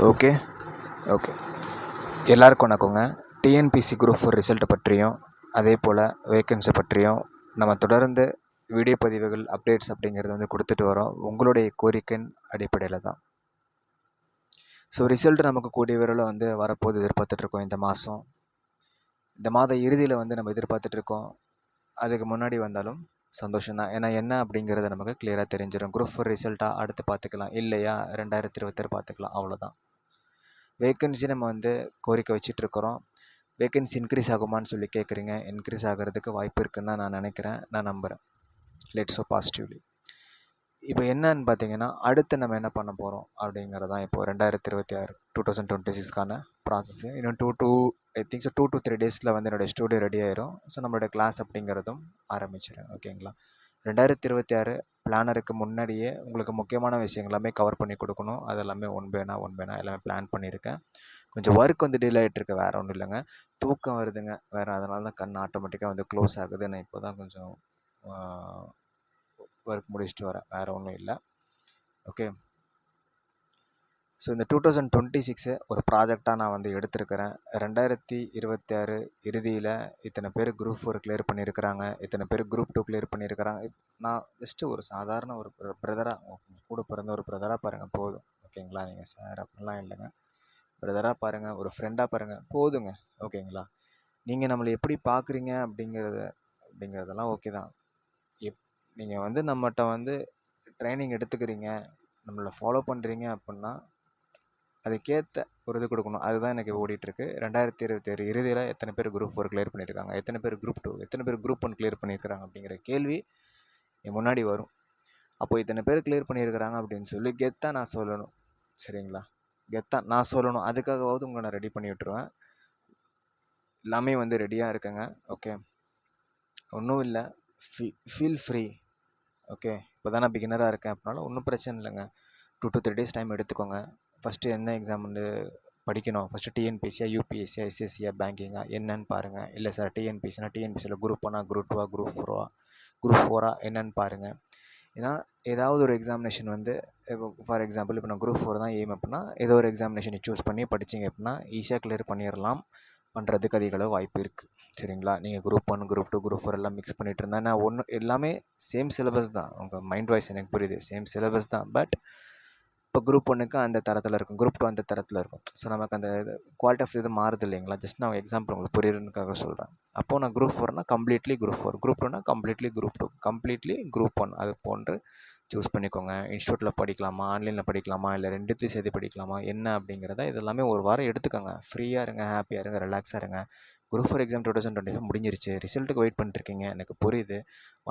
Okay? Okay. எல்லாருக்கும் வணக்கங்க. TNPSC group four ரிசல்ட்டை பற்றியும் அதே போல் வேக்கன்ஸை பற்றியும் நம்ம தொடர்ந்து வீடியோ பதிவுகள் அப்டேட்ஸ் அப்படிங்கிறது வந்து கொடுத்துட்டு வரோம். உங்களுடைய கோரிக்கையின் அடிப்படையில் தான். ஸோ ரிசல்ட் நமக்கு கூடிய விரைவில் வந்து வரப்போது எதிர்பார்த்துட்ருக்கோம் இந்த மாதம் இந்த மாத இறுதியில் வந்து நம்ம எதிர்பார்த்துட்ருக்கோம் அதுக்கு முன்னாடி வந்தாலும் சந்தோஷம் தான். ஏன்னா என்ன அப்படிங்கிறது நமக்கு கிளியராக தெரிஞ்சிடும் குரூப் ஃபோர் ரிசல்ட்டாக அடுத்து பார்த்துக்கலாம். இல்லையா? ரெண்டாயிரத்தி இருபத்தாறு பார்த்துக்கலாம். அவ்வளோதான் வேக்கன்ஸி நம்ம வந்து கோரிக்கை வச்சிட்ருக்குறோம் வேக்கன்சி இன்க்ரீஸ் ஆகுமான்னு சொல்லி கேட்குறீங்க இன்க்ரீஸ் ஆகிறதுக்கு வாய்ப்பு இருக்குன்னு தான் நான் நினைக்கிறேன். நான் நம்புகிறேன் லெட்ஸ் ஸோ பாசிட்டிவ்லி இப்போ என்னன்னு பார்த்தீங்கன்னா அடுத்து நம்ம என்ன பண்ண போகிறோம் அப்படிங்கிறதான் இப்போது ரெண்டாயிரத்தி இருபத்தி ஆறு டூ தௌசண்ட் டுவெண்ட்டி சிக்ஸ்க்கான ப்ராசஸ் இன்னும் two two I think so two two three டேஸில் வந்து என்னோடய ஸ்டூடியோ ரெடி ஆயிரும். ஸோ நம்மளோட கிளாஸ் அப்படிங்கிறதும் ஆரம்பிச்சிடும் ஓகேங்களா ரெண்டாயிரத்தி இருபத்தி ஆறு பிளானருக்கு முன்னாடியே உங்களுக்கு முக்கியமான விஷயங்கள் எல்லாமே கவர் பண்ணி கொடுக்கணும். அது எல்லாமே ஒன் பேனா ஒன் பேனா எல்லாமே பிளான் பண்ணியிருக்கேன். கொஞ்சம் ஒர்க் வந்து டிலே ஆகிட்டுருக்கு வேறு ஒன்றும் இல்லைங்க. தூக்கம் வருதுங்க. வேறு அதனால தான் கண் ஆட்டோமேட்டிக்காக வந்து க்ளோஸ் ஆகுது. நான் இப்போ தான் கொஞ்சம் ஒர்க் முடிச்சுட்டு வரேன். வேறு ஒன்றும் இல்லை. ஓகே ஸோ இந்த டூ தௌசண்ட் டுவெண்ட்டி சிக்ஸு ஒரு ப்ராஜெக்டாக நான் வந்து எடுத்திருக்கிறேன். ரெண்டாயிரத்தி இருபத்தி ஆறு இறுதியில் இத்தனை பேர் குரூப் ஃபோர் கிளியர் பண்ணியிருக்கிறாங்க. இத்தனை பேர் குரூப் டூ கிளியர் பண்ணியிருக்கிறாங்க. நான் ஜஸ்ட்டு ஒரு சாதாரண ஒரு பிரதராக கூட பிறந்த ஒரு பிரதராக பாருங்கள் போதும். ஓகேங்களா நீங்கள் சார் அப்படிலாம் இல்லைங்க. பிரதராக பாருங்கள் ஒரு ஃப்ரெண்டாக பாருங்கள் போதுங்க. ஓகேங்களா நீங்கள் நம்மளை எப்படி பார்க்குறீங்க அப்படிங்கிறத அப்படிங்கிறதெல்லாம் ஓகே தான். எப் நீங்கள் வந்து நம்மகிட்ட வந்து ட்ரைனிங் எடுத்துக்கிறீங்க நம்மளை ஃபாலோ பண்ணுறீங்க அப்படின்னா அதுக்கேற்ற ஒரு இது கொடுக்கணும். அதுதான் எனக்கு ஓடிட்டுருக்கு. ரெண்டாயிரத்தி இருபத்தி ஏழு இறுதியில் எத்தனை பேர் குரூப் ஃபோர் கிளியர் பண்ணியிருக்காங்க? எத்தனை பேர் குரூப் டூ எத்தனை பேர் குரூப் ஒன் கிளியர் பண்ணியிருக்காங்க அப்படிங்கிற கேள்வி என் முன்னாடி வரும். அப்போ இத்தனை பேர் கிளியர் பண்ணியிருக்கிறாங்க அப்படின்னு சொல்லி கெத்தாக நான் சொல்லணும். சரிங்களா? கெத்தாக நான் சொல்லணும். அதுக்காகவாவது உங்களை நான் ரெடி பண்ணி விட்டுருவேன். எல்லாமே வந்து ரெடியாக இருக்குங்க. ஓகே ஒன்றும் இல்லை. ஃபீ ஃபீல் ஃப்ரீ ஓகே இப்போ தான் நான் பிகினராக இருக்கேன். அப்படினால ஒன்றும் பிரச்சனை இல்லைங்க. Two to three days time எடுத்துக்கோங்க. ஃபஸ்ட்டு எந்த எக்ஸாம் வந்து படிக்கணும்? ஃபஸ்ட்டு டிஎன்பிசியா யூபிஎஸ்சியா எஸ்எஸ்சியா பேங்கிங்கா என்னன்னு பாருங்கள் இல்லை சார் டிஎன்பிசினா டிஎன்பிசியில் குரூப் ஒன்னா குரூப் டூவா குரூப் ஃபோரா குரூப் ஃபோரா என்னன்னு பாருங்கள் ஏன்னா ஏதாவது ஒரு எக்ஸாமினேஷன் வந்து இப்போ ஃபார் எக்ஸாம்பிள் இப்போ நான் குரூப் ஃபோர் தான் எய்ம் அப்படின்னா ஏதோ ஒரு எக்ஸாமினேஷனை சூஸ் பண்ணி படிச்சிங்க அப்படின்னா ஈஸியாக கிளியர் பண்ணிடலாம் பண்ணுறதுக்கு அதிகளவு வாய்ப்பு இருக்குது சரிங்களா? நீங்கள் group one group two group four எல்லாம் மிக்ஸ் பண்ணிகிட்டு இருந்தால் நான் ஒன்று எல்லாமே சேம் சிலபஸ் தான். உங்கள் மைண்ட் வாய்ஸ் எனக்கு புரியுது. சேம் சிலபஸ் தான். பட் இப்போ குரூப் ஒன்றுக்கு அந்த தரத்தில் இருக்கும். குரூப் டூ அந்த தரத்தில் இருக்கும். ஸோ நமக்கு அந்த இது குவாலிட்டி ஆஃப் இது மாறுது இல்லைங்களா? ஜஸ்ட் நான் எக்ஸாம்பிள் உங்களுக்கு புரியுறதுக்காக சொல்கிறேன் அப்போது நான் குரூப் ஃபோர்னால் கம்ப்ளீட்லி குரூப் ஃபோர் குரூப் டூனா completely group two completely group one அது போன்று சூஸ் பண்ணிக்கோங்க. இன்ஸ்டியூட்டில் படிக்கலாமா ஆன்லைனில் படிக்கலாமா இல்லை ரெண்டுத்தையும் சேர்த்து படிக்கலாமா என்ன அப்படிங்கிறத இது எல்லாமே ஒரு வாரம் எடுத்துக்கோங்க. ஃப்ரீயாக இருங்க ஹாப்பியாக இருங்க ரிலாக்ஸாக இருங்க. Group four exam two thousand twenty five முடிஞ்சிருச்சு ரிசல்ட்டுக்கு வெயிட் பண்ணிட்டுருக்கீங்க. எனக்கு புரியுது.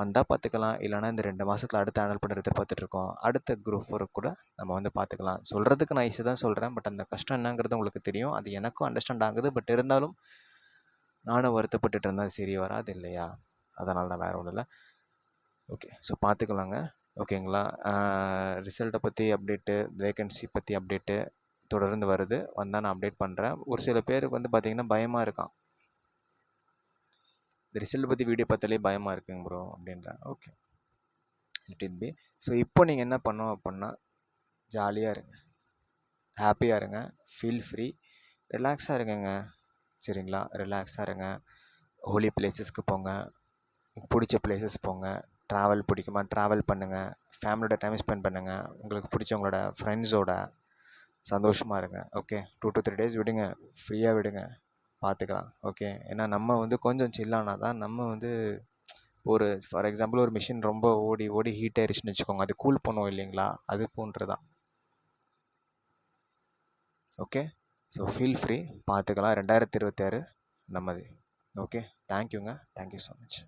வந்தால் பார்த்துக்கலாம் இல்லைனா இந்த ரெண்டு மாதத்தில் அடுத்த ஹேண்டில் பண்ணுறது எதிர்பார்த்துட்ருக்கோம் அடுத்த குரூப் ஃபோர் கூட நம்ம வந்து பார்த்துக்கலாம் சொல்கிறதுக்கு நான் ஈஸி தான் சொல்கிறேன் பட் அந்த கஷ்டம் என்னங்கிறது உங்களுக்கு தெரியும். அது எனக்கும் அண்டர்ஸ்டாண்ட் ஆகுது. பட் இருந்தாலும் நானும் வருத்தப்பட்டுட்டு இருந்தால் சரி வராது இல்லையா? அதனால தான் வேறு ஒன்றும் இல்லை. ஓகே ஸோ பார்த்துக்கலாங்க ஓகேங்களா? ரிசல்ட்டை பற்றி அப்டேட்டு வேகன்சி பற்றி அப்டேட்டு தொடர்ந்து வருது. வந்தால் நான் அப்டேட் பண்ணுறேன் ஒரு சில பேருக்கு வந்து பார்த்திங்கன்னா பயமாக இருக்கான். இந்த ரிசல்ட் பற்றி வீடியோ பார்த்தாலே பயமாக இருக்குங்க bro அப்படின்றேன் okay. It in B so இப்போ நீங்கள் என்ன பண்ணோம் அப்படின்னா ஜாலியாக இருங்க. ஹாப்பியாக இருங்க. ஃபீல் ஃப்ரீ ரிலாக்ஸாக இருங்கங்க. சரிங்களா? ரிலாக்ஸாக இருங்க. ஹோலி பிளேசஸ்க்கு போங்க. பிடிச்ச பிளேசஸ் போங்க. ட்ராவல் பிடிக்குமா? ட்ராவல் பண்ணுங்கள் ஃபேமிலியோட டைம் ஸ்பெண்ட் பண்ணுங்கள் உங்களுக்கு பிடிச்சவங்களோட ஃப்ரெண்ட்ஸோட சந்தோஷமாக இருங்க. Okay two to three days விடுங்க. ஃப்ரீயாக விடுங்க. பார்த்துக்கலாம் ஓகே ஏன்னா நம்ம வந்து கொஞ்சம் சில்லானா தான் நம்ம வந்து ஒரு ஃபார் எக்ஸாம்பிள் ஒரு மிஷின் ரொம்ப ஓடி ஓடி ஹீட் ஆயிடுச்சுன்னு வச்சுக்கோங்க. அது கூல் பண்ணுவோம் இல்லைங்களா? அது போன்று தான். ஓகே ஸோ ஃபீல் ஃப்ரீ பார்த்துக்கலாம் ரெண்டாயிரத்தி இருபத்தி ஆறு நம்மது ஓகே தேங்க்யூங்க தேங்க்யூ ஸோ மச்